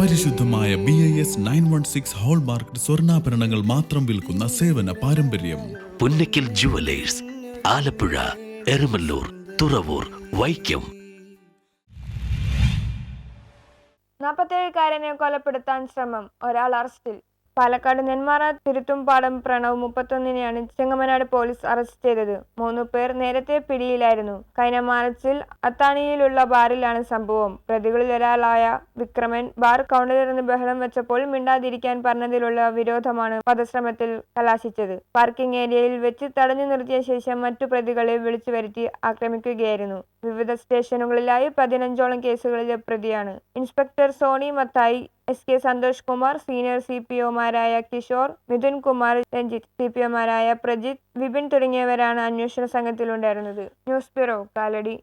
പരിശുദ്ധമായ B I S nine one six hallmark സ്വർണാഭരണങ്ങൾ മാത്രം വിൽക്കുന്ന സേവന പാരമ്പര്യം. പുന്നക്കിൽ ജുവലേഴ്സ് ആലപ്പുഴ എരുമല്ലൂർ തുറവൂർ വൈക്കം. നാൽപ്പത്തേഴുകാരനെ കൊലപ്പെടുത്താൻ ശ്രമം. ഒരാൾ അറസ്റ്റിൽ. പാലക്കാട് നെന്മാറ തിരുത്തുംപാടം പ്രണവ് മുപ്പത്തൊന്നിനെയാണ് ചെങ്ങമനാട് പോലീസ് അറസ്റ്റ് ചെയ്തത്. മൂന്നു പേർ നേരത്തെ പിടിയിലായിരുന്നു. കഴിഞ്ഞ മാർച്ചിൽ അത്താണിയിലുള്ള ബാറിലാണ് സംഭവം. പ്രതികളിൽ ഒരാളായ വിക്രമൻ ബാർ കൗണ്ടറിൽ നിന്ന് ബഹളം വെച്ചപ്പോൾ മിണ്ടാതിരിക്കാൻ പറഞ്ഞതിലുള്ള വിരോധമാണ് വധശ്രമത്തിൽ കലാശിച്ചത്. പാർക്കിംഗ് ഏരിയയിൽ വെച്ച് തടഞ്ഞു നിർത്തിയ ശേഷം മറ്റു പ്രതികളെ വിളിച്ചു വരുത്തി ആക്രമിക്കുകയായിരുന്നു. വിവിധ സ്റ്റേഷനുകളിലായി പതിനഞ്ചോളം കേസുകളിലെ പ്രതിയാണ്. Inspector Soni Mathai S K Santhosh Kumar senior C P ഒമാരായ Kishore Mithun Kumar Ranjith C P ഒമാരായ പ്രജിത്ത് വിപിൻ തുടങ്ങിയവരാണ് അന്വേഷണ സംഘത്തിലുണ്ടായിരുന്നത്. News bureau Kalady.